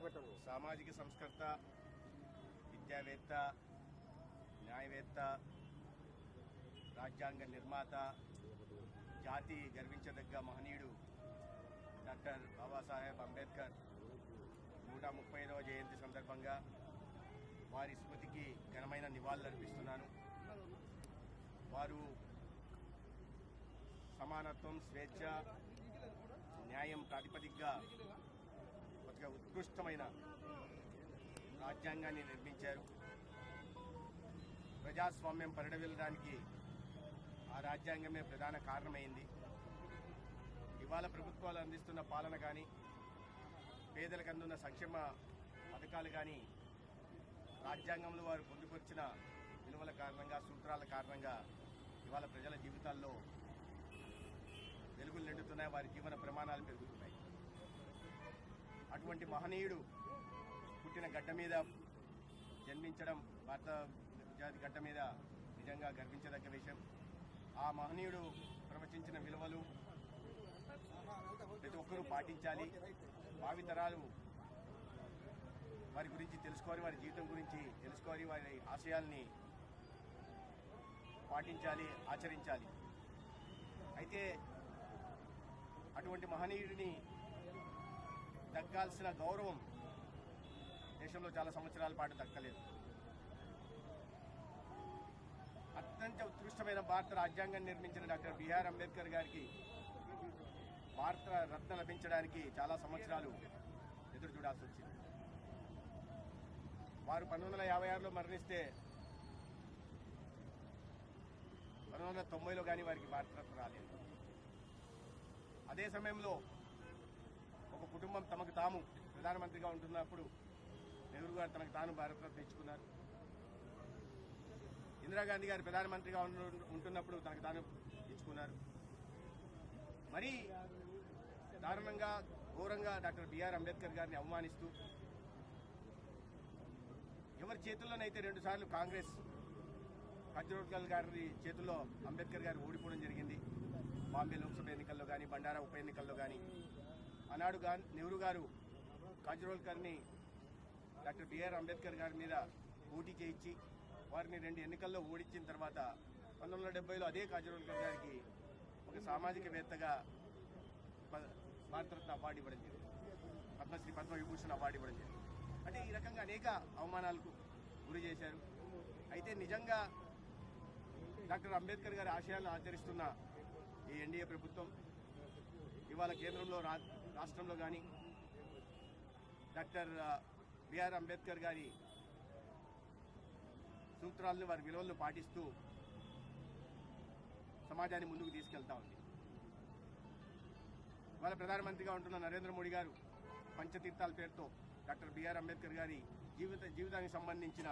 సామాజిక సంస్కర్త విద్యావేత్త న్యాయవేత్త రాజ్యాంగ నిర్మాత జాతి గర్వించదగ్గ మహనీయుడు డాక్టర్ బాబాసాహెబ్ అంబేద్కర్. నూట ముప్పై ఐదవ జయంతి సందర్భంగా వారి స్మృతికి ఘనమైన నివాళులర్పిస్తున్నాను వారు సమానత్వం స్వేచ్ఛ న్యాయం ప్రాతిపదికగా ఒక ఉత్కృష్టమైన రాజ్యాంగాన్ని నిర్మించారు. ప్రజాస్వామ్యం పరిడవిల్లడానికి ఆ రాజ్యాంగమే ప్రధాన కారణమైంది. ఇవాళ ప్రభుత్వాలు అందిస్తున్న పాలన కానీ పేదలకు అందున్న సంక్షేమ పథకాలు కానీ రాజ్యాంగంలో వారు పొందుపరిచిన విలువల కారణంగా సూత్రాల కారణంగా ఇవాళ ప్రజల జీవితాల్లో వెలుగులు నిండుతున్నాయి. వారి జీవన ప్రమాణాలు పెరుగుతున్నాయి. అటువంటి మహనీయుడు పుట్టిన గడ్డ మీద జన్మించడం భారత జాతి గడ్డ మీద నిజంగా గర్వించదగ్గ విషయం. ఆ మహనీయుడు ప్రవచించిన విలువలు ప్రతి ఒక్కరూ పాటించాలి. భావితరాలు వారి గురించి తెలుసుకోవాలి వారి జీవితం గురించి తెలుసుకోవాలి వారి ఆశయాల్ని పాటించాలి ఆచరించాలి. అయితే అటువంటి మహనీయుడిని దక్కాల్సిన గౌరవం దేశంలో చాలా సంవత్సరాల పాటు దక్కలేదు. అత్యంత ఉత్కృష్టమైన భారత రాజ్యాంగం నిర్మించిన డాక్టర్ బిఆర్ అంబేద్కర్ గారికి భారత రత్న లభించడానికి చాలా సంవత్సరాలు ఎదురు చూడాల్సి వచ్చింది. వారు పంతొమ్మిది వందల యాభై ఆరులో మరణిస్తే పంతొమ్మిది వందల తొంభైలో కానీ వారికి భారతరత్న రాలేదు. అదే సమయంలో తాము ప్రధానమంత్రిగా ఉంటున్నప్పుడు నెహ్రూ గారు తనకు తాను భారతరత్న ఇచ్చుకున్నారు ఇందిరాగాంధీ గారు ప్రధానమంత్రిగా ఉంటున్నప్పుడు తనకు తాను ఇచ్చుకున్నారు. మరి దారుణంగా ఘోరంగా డాక్టర్ బిఆర్ అంబేద్కర్ గారిని అవమానిస్తూ ఎవరి చేతుల్లోనైతే రెండు సార్లు కాంగ్రెస్ కజ్రోడ్కల్ గారి చేతుల్లో అంబేద్కర్ గారు ఓడిపోవడం జరిగింది. బాంబే లోక్సభ ఎన్నికల్లో కానీ బండారా ఉప ఎన్నికల్లో కానీ ఆనాడు గా నెహ్రూ గారు కాజ్రోల్కర్ని డాక్టర్ బిఆర్ అంబేద్కర్ గారి మీద పోటీ చేయించి వారిని రెండు ఎన్నికల్లో ఓడించిన తర్వాత పంతొమ్మిది వందల డెబ్బైలో అదే కాజ్రోల్కర్ గారికి ఒక సామాజికవేత్తగా భారతరత్న అవార్డు ఇవ్వడం జరిగింది. పద్మశ్రీ పద్మవిభూషణ్ అవార్డు ఇవ్వడం జరిగింది. అంటే ఈ రకంగా అనేక అవమానాలకు గురి చేశారు. అయితే నిజంగా డాక్టర్ అంబేద్కర్ గారి ఆశయాలను ఆచరిస్తున్న ఈ ఎన్డీఏ ప్రభుత్వం ఇవాళ కేంద్రంలో రా- రాష్ట్రంలో కానీ డాక్టర్ బిఆర్ అంబేద్కర్ గారి సూత్రాలను వారి విలువలను పాటిస్తూ సమాజాన్ని ముందుకు తీసుకెళ్తా ఉంది. ఇవాళ ప్రధానమంత్రిగా ఉంటున్న నరేంద్ర మోడీ గారు పంచతీర్థాల పేరుతో డాక్టర్ బిఆర్ అంబేద్కర్ గారి జీవిత జీవితానికి సంబంధించిన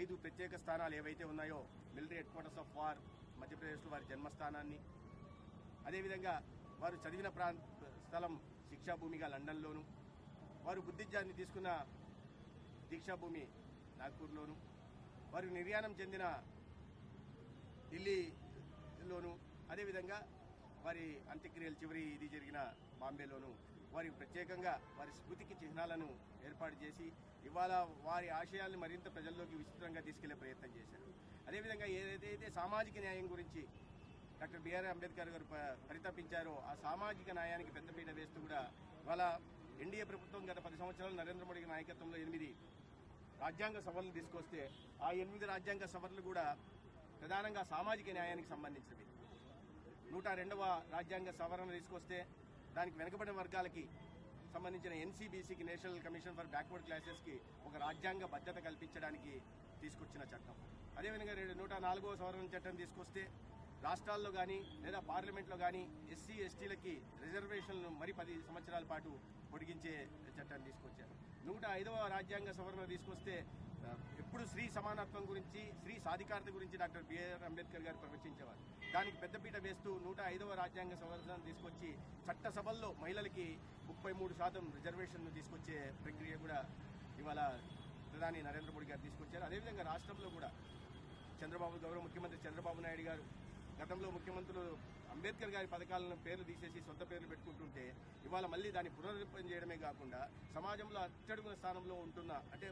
ఐదు ప్రత్యేక స్థానాలు ఏవైతే ఉన్నాయో military headquarters of war మధ్యప్రదేశ్లో వారి జన్మస్థానాన్ని అదేవిధంగా వారు చదివిన ప్రాంత స్థలం శిక్షాభూమిగా లండన్లోను వారు బుద్ధిజాన్ని తీసుకున్న దీక్షాభూమి నాగ్పూర్లోను వారు నిర్యాణం చెందిన ఢిల్లీలోను అదేవిధంగా వారి అంత్యక్రియలు చివరి ఇది జరిగిన బాంబేలోను వారి ప్రత్యేకంగా వారి స్మృతికి చిహ్నాలను ఏర్పాటు చేసి ఇవాళ వారి ఆశయాల్ని మరింత ప్రజల్లోకి విస్తృతంగా తీసుకెళ్ళే ప్రయత్నం చేశారు. అదేవిధంగా ఏదైతే సామాజిక న్యాయం గురించి డాక్టర్ బిఆర్ అంబేద్కర్ గారు పరితపించారో. ఆ సామాజిక న్యాయానికి పెద్దపీట వేస్తూ కూడా ఇవాళ ఎన్డీఏ ప్రభుత్వం గత పది సంవత్సరాలు నరేంద్ర మోడీ నాయకత్వంలో ఎనిమిది రాజ్యాంగ సవరణలు తీసుకొస్తే ఆ ఎనిమిది రాజ్యాంగ సవరణలు కూడా ప్రధానంగా సామాజిక న్యాయానికి సంబంధించినవి. నూట రెండవ రాజ్యాంగ సవరణ తీసుకొస్తే దానికి వెనుకబడిన వర్గాలకి సంబంధించిన ఎన్సీబీసీకి నేషనల్ కమిషన్ ఫర్ బ్యాక్వర్డ్ క్లాసెస్కి ఒక రాజ్యాంగ భద్రత కల్పించడానికి తీసుకొచ్చిన చట్టం. అదేవిధంగా రెండు- నూట నాలుగవ సవరణ చట్టం తీసుకొస్తే రాష్ట్రాల్లో కానీ లేదా పార్లమెంట్లో కానీ ఎస్సీ ఎస్టీలకి రిజర్వేషన్లు మరి పది సంవత్సరాల పాటు పొడిగించే చట్టాన్ని తీసుకొచ్చారు. నూట ఐదవ రాజ్యాంగ సవరణ తీసుకొస్తే ఎప్పుడు స్త్రీ సమానత్వం గురించి స్త్రీ సాధికారత గురించి డాక్టర్ బిఆర్ అంబేద్కర్ గారు ప్రవచించేవారు. దానికి పెద్దపీట వేస్తూ నూట ఐదవ రాజ్యాంగ సవరణ తీసుకొచ్చి చట్టసభల్లో మహిళలకి ముప్పై మూడు శాతం రిజర్వేషన్ను తీసుకొచ్చే ప్రక్రియ కూడా ఇవాళ ప్రధాని నరేంద్ర మోడీ గారు తీసుకొచ్చారు. అదేవిధంగా రాష్ట్రంలో కూడా చంద్రబాబు గౌరవ ముఖ్యమంత్రి చంద్రబాబు నాయుడు గారు గతంలో ముఖ్యమంత్రులు అంబేద్కర్ గారి పథకాలను పేర్లు తీసేసి సొంత పేర్లు పెట్టుకుంటుంటే ఇవాళ మళ్ళీ దాన్ని పునరుద్ధరణ చేయడమే కాకుండా సమాజంలో అత్యడుగున స్థానంలో ఉంటున్న అంటే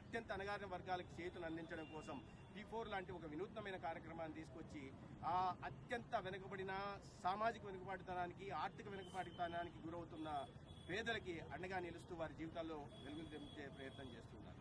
అత్యంత అణగారిన వర్గాలకు చేతులు అందించడం కోసం పీ ఫోర్ లాంటి ఒక వినూత్నమైన కార్యక్రమాన్ని తీసుకొచ్చి ఆ అత్యంత వెనుకబడిన సామాజిక వెనుకబాటుతనానికి ఆర్థిక వెనుకబాటుతనానికి గురవుతున్న పేదలకి అండగా నిలుస్తూ వారి జీవితాల్లో వెలుగులు తెంపే ప్రయత్నం చేస్తున్నారు.